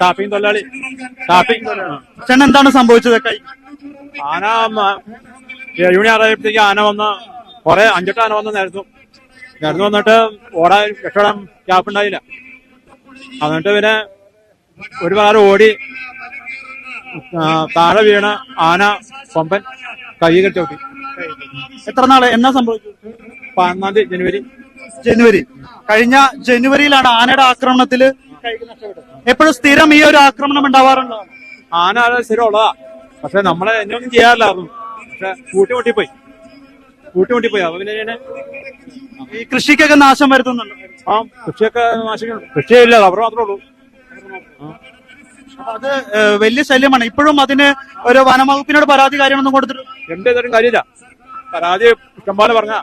Tapping തൊഴിലാളി. Tapping ചേട്ടൻ എന്താണ് സംഭവിച്ചത്? കൈ ആന യൂണിയൻ ഏഴുമണി ആറായപ്പോഴത്തേക്ക് ആന വന്ന കുറെ അഞ്ചെട്ട് ആന വന്ന് നേരത്തു. നേരത്തു വന്നിട്ട് ഓടാൻ രക്ഷപ്പെടാൻ ഗ്യാപ്പ് ഉണ്ടായില്ല. എന്നിട്ട് പിന്നെ ഒരു പാറ ഓടി താഴെ വീണ ആന കൊമ്പൻ കെട്ടി നോക്കി എത്ര നാൾ? എന്നാ സംഭവിച്ചു? പതിനൊന്നാം തീയതി ജനുവരി. ജനുവരി. കഴിഞ്ഞ ജനുവരിയിലാണ് ആനയുടെ നഷ്ടപ്പെട്ടത് എപ്പോഴും സ്ഥിരം ഈ ഒരു ആക്രമണം ഉണ്ടാവാറുണ്ടോ? ആന സ്ഥിരമുള്ളതാ പക്ഷെ നമ്മളെ എന്നൊന്നും ചെയ്യാറില്ലായിരുന്നു. പക്ഷെ കൂട്ടിമുട്ടിപ്പോയി കൂട്ടിമുട്ടിപ്പോയി അപ്പൊ പിന്നെ ഈ കൃഷിക്കൊക്കെ നാശം വരുത്തുന്നുണ്ട്? ആ കൃഷിയൊക്കെ നാശം കൃഷിയില്ല അവർ മാത്രമേ ഉള്ളൂ. അത് വലിയ ശല്യമാണ്. ഇപ്പോഴും അതിന് ഒരു വനംവകുപ്പിനോട് പരാതി കാര്യങ്ങളൊന്നും കൊടുത്തിട്ട് എന്ത് ചെയ്തിട്ടും കാര്യമില്ല. പരാതി ഇഷ്ടംപോലെ പറഞ്ഞ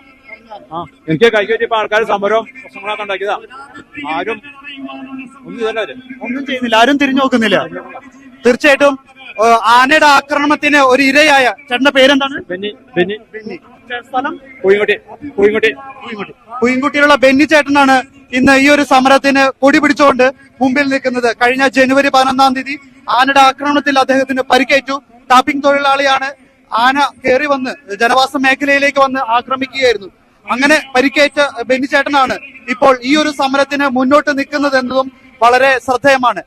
എനിക്ക് കൈക്ക് വെച്ചപ്പോ ആൾക്കാർ സമരവും പ്രശ്നങ്ങളൊക്കെ ഉണ്ടാക്കിയതാ. ആരും ഒന്നും ഒന്നും ചെയ്യുന്നില്ല. ആരും തിരിഞ്ഞു നോക്കുന്നില്ല. തീർച്ചയായിട്ടും ആനയുടെ ആക്രമണത്തിന് ഒരു ഇരയായ ചേട്ടന്റെ പേരെന്താണ്? ബെന്നി ബെന്നി. ബെന്നി. സ്ഥലം? പൂയിൻകുട്ടി പൂയിൻകുട്ടി കുയിൻകുട്ടിയിലുള്ള ബെന്നി ചേട്ടനാണ് ഇന്ന് ഈ ഒരു സമരത്തിന് കൊടി പിടിച്ചുകൊണ്ട് മുമ്പിൽ നിൽക്കുന്നത്. കഴിഞ്ഞ ജനുവരി പതിനൊന്നാം തീയതി ആനയുടെ ആക്രമണത്തിൽ അദ്ദേഹത്തിന് പരിക്കേറ്റു. ടാപ്പിംഗ് തൊഴിലാളിയാണ്. ആന കയറി വന്ന് ജനവാസ മേഖലയിലേക്ക് വന്ന് ആക്രമിക്കുകയായിരുന്നു. അങ്ങനെ പരിക്കേറ്റ ബെന്നിച്ചേട്ടനാണ് ഇപ്പോൾ ഈ ഒരു സമരത്തിന് മുന്നോട്ട് നിൽക്കുന്നത് എന്നതും വളരെ ശ്രദ്ധേയമാണ്.